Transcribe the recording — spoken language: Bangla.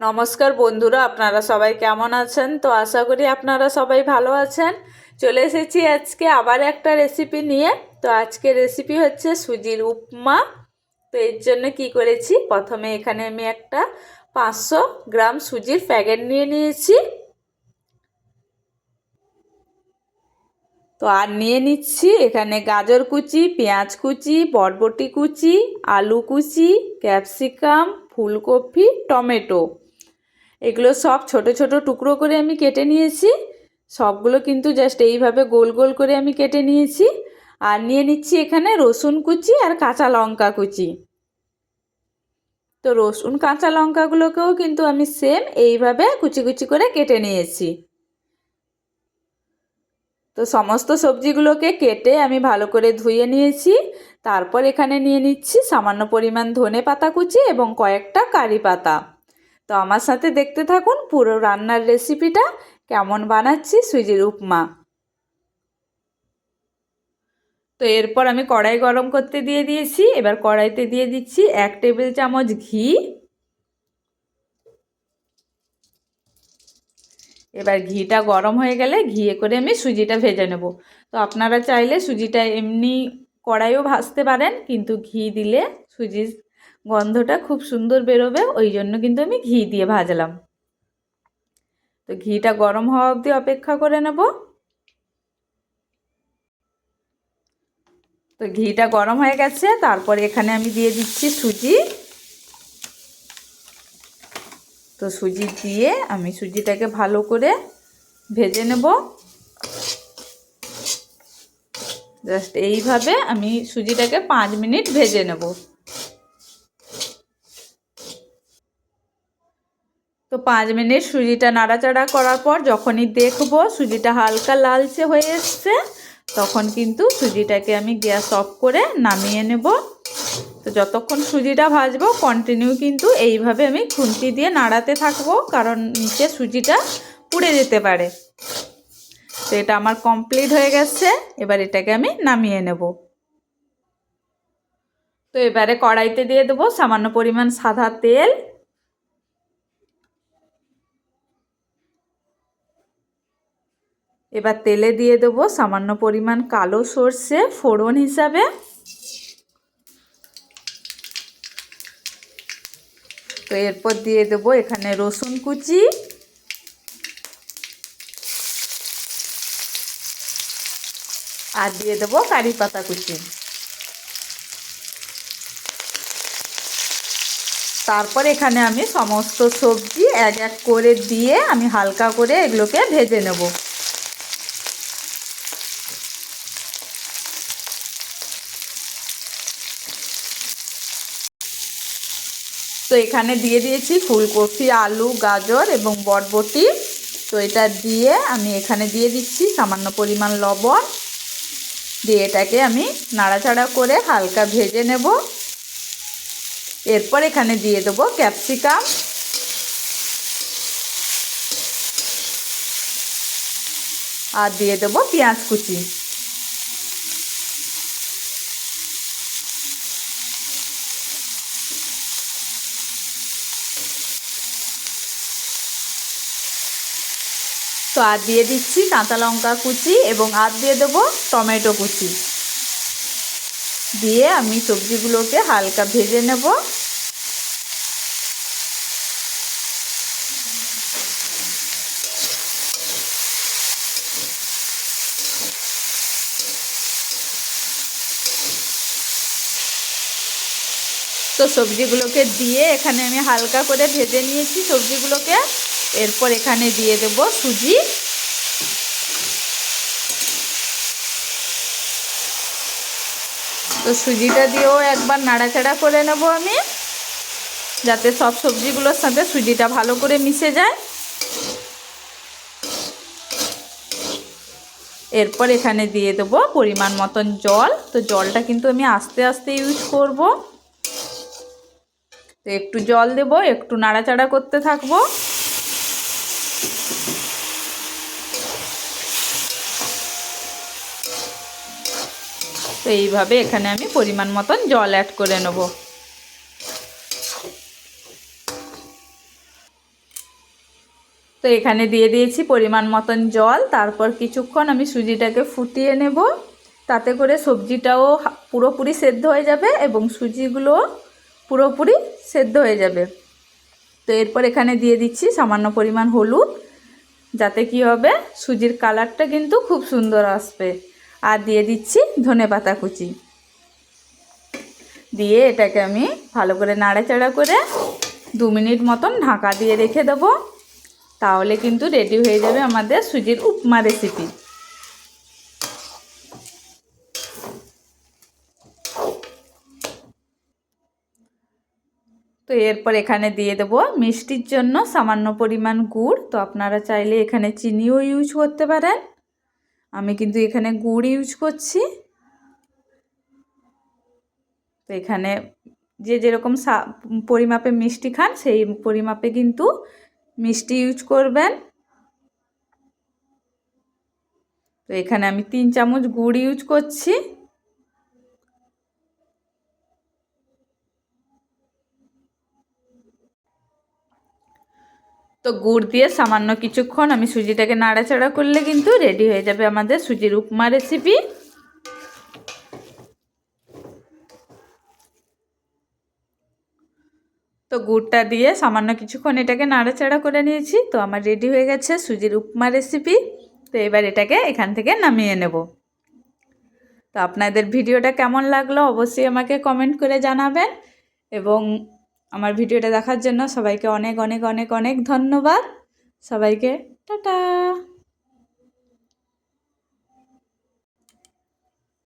নমস্কার বন্ধুরা, আপনারা সবাই কেমন আছেন? তো আশা করি আপনারা সবাই ভালো আছেন। চলে এসেছি আজকে আবার একটা রেসিপি নিয়ে। তো আজকে রেসিপি হচ্ছে সুজির উপমা। তো এর জন্য কি করেছি? প্রথমে এখানে আমি একটা পাঁচশো গ্রাম সুজির প্যাকেট নিয়ে নিয়েছি। তো আর নিয়ে নিচ্ছি এখানে গাজর কুচি, পেঁয়াজ কুচি, বরবটি কুচি, আলু কুচি, ক্যাপসিকাম, ফুলকপি, টমেটো। এগুলো সব ছোট ছোট টুকরো করে আমি কেটে নিয়েছি। সবগুলো কিন্তু জাস্ট এইভাবে গোল গোল করে আমি কেটে নিয়েছি। আর নিয়ে নিচ্ছি এখানে রসুন কুচি আর কাঁচা লঙ্কা কুচি। তো রসুন, কাঁচা লঙ্কাগুলোকেও কিন্তু আমি সেম এইভাবে কুচি কুচি করে কেটে নিয়েছি। তো সমস্ত সবজিগুলোকে কেটে আমি ভালো করে ধুয়ে নিয়েছি। তারপর এখানে নিয়ে নিচ্ছি সামান্য পরিমাণ ধনে পাতা কুচি এবং কয়েকটা কারি পাতা। তো আমার সাথে দেখতে থাকুন পুরো রান্নার রেসিপিটা কেমন বানাচ্ছি? সুজির উপমা। তো এরপর আমি কড়াই গরম করতে দিয়ে দিয়েছি। এবার কড়াইতে দিয়ে দিচ্ছি এক টেবিল চামচ ঘি। এবার ঘিটা গরম হয়ে গেলে ঘিয়ে করে আমি সুজিটা ভেজে নেব। তো আপনারা চাইলে সুজিটা এমনি কড়াইও ভাজতে পারেন, কিন্তু ঘি দিলে সুজির গন্ধটা খুব সুন্দর বেরোবে, ওই জন্য কিন্তু আমি ঘি দিয়ে ভাজলাম। তো ঘিটা গরম হওয়া অবধি অপেক্ষা করে নেব। তো ঘিটা গরম হয়ে গেছে, তারপরে এখানে আমি দিয়ে দিচ্ছি সুজি। তো সুজি দিয়ে আমি সুজিটাকে ভালো করে ভেজে নেব। জাস্ট এইভাবে আমি সুজিটাকে পাঁচ মিনিট ভেজে নেব। তো পাঁচ মিনিট সুজিটা নাড়াচাড়া করার পর যখনই দেখব সুজিটা হালকা লালচে হয়ে এসছে, তখন কিন্তু সুজিটাকে আমি গ্যাস অফ করে নামিয়ে নেব। তো যতক্ষণ সুজিটা ভাজবো কন্টিনিউ কিন্তু এইভাবে আমি খুন্তি দিয়ে নাড়াতে থাকব, কারণ নিচে সুজিটা পুড়ে যেতে পারে। তো এটা আমার কমপ্লিট হয়ে গেছে, এবার এটাকে আমি নামিয়ে নেব। তো এবারে কড়াইতে দিয়ে দেবো সামান্য পরিমাণ সাদা তেল এবার তেলে দিয়ে দেবো সামান্য পরিমাণ কালো সর্ষে ফোড়ন হিসাবে। তো এরপর দিয়ে দেবো এখানে রসুন কুচি। আর দিয়ে দেবো কারি পাতা কুচি। তারপর এখানে আমি সমস্ত সবজি এক এক করে দিয়ে আমি হালকা করে এগুলোকে ভেজে নেব। তো এখানে দিয়ে দিয়েছি ফুলকপি, আলু, গাজর এবং বরবটি। তো এটা দিয়ে আমি এখানে দিয়ে দিচ্ছি সামান্য পরিমাণ লবণ। দিয়ে এটাকে আমি নাড়াচাড়া করে হালকা ভেজে নেব। এরপর এখানে দিয়ে দেবো ক্যাপসিকাম। আর দিয়ে দেবো পেঁয়াজ কুচি। তো আর দিয়ে দিচ্ছি কাঁচা লঙ্কা কুচি এবং আর দিয়ে দেবো টমেটো কুচি। দিয়ে আমি সবজিগুলোকে হালকা ভেজে নেব। তো সবজিগুলোকে দিয়ে এখানে আমি হালকা করে ভেজে নিয়েছি সবজিগুলোকে। এরপর এখানে দিয়ে দেব সুজি। তো সুজিটা দিয়েও একবার নাড়াচাড়া করে নেব আমি, যাতে সব সবজিগুলোর সাথে সুজিটা ভালো করে মিশে যায়। এরপর এখানে দিয়ে দেবো পরিমাণ মতন জল। তো জলটা কিন্তু আমি আস্তে আস্তে ইউজ করব। তো একটু জল দেব, একটু নাড়াচাড়া করতে থাকব। তো এইভাবে এখানে আমি পরিমাণ মতন জল অ্যাড করে নেব। তো এখানে দিয়ে দিয়েছি পরিমাণ মতন জল, তারপর কিছুক্ষণ আমি সুজিটাকে ফুটিয়ে নেব। তাতে করে সবজিটাও পুরোপুরি সেদ্ধ হয়ে যাবে এবং সুজিগুলো পুরোপুরি সেদ্ধ হয়ে যাবে। তো এরপর এখানে দিয়ে দিচ্ছি সামান্য পরিমাণ হলুদ, যাতে কি হবে, সুজির কালারটা কিন্তু খুব সুন্দর আসবে। আর দিয়ে দিচ্ছি ধনে পাতা কুচি। দিয়ে এটাকে আমি ভালো করে নাড়াচাড়া করে দু মিনিট মতন ঢাকা দিয়ে রেখে দেবো। তাহলে কিন্তু রেডি হয়ে যাবে আমাদের সুজির উপমা রেসিপি তো এরপর এখানে দিয়ে দেবো মিষ্টির জন্য সামান্য পরিমাণ গুড়। তো আপনারা চাইলে এখানে চিনিও ইউজ করতে পারেন। আমি কিন্তু এখানে গুড় ইউজ করছি। তো এখানে যে যেরকম পরিমাপে মিষ্টি খান, সেই পরিমাপে কিন্তু মিষ্টি ইউজ করবেন। তো এখানে আমি তিন চামচ গুড় ইউজ করছি। তো গুড় দিয়ে সামান্য কিছুক্ষণ আমি সুজিটাকে নাড়াচাড়া করলে কিন্তু রেডি হয়ে যাবে আমাদের সুজির উপমা রেসিপি তো গুড়টা দিয়ে সামান্য কিছুক্ষণ এটাকে নাড়াচাড়া করে নিয়েছি, তো আমার রেডি হয়ে গেছে সুজির উপমা রেসিপি তো এবার এটাকে এখান থেকে নামিয়ে নেব। তো আপনাদের ভিডিওটা কেমন লাগল অবশ্যই আমাকে কমেন্ট করে জানাবেন এবং আমার ভিডিওটা দেখার জন্য সবাইকে অনেক অনেক অনেক অনেক ধন্যবাদ। সবাইকে টাটা।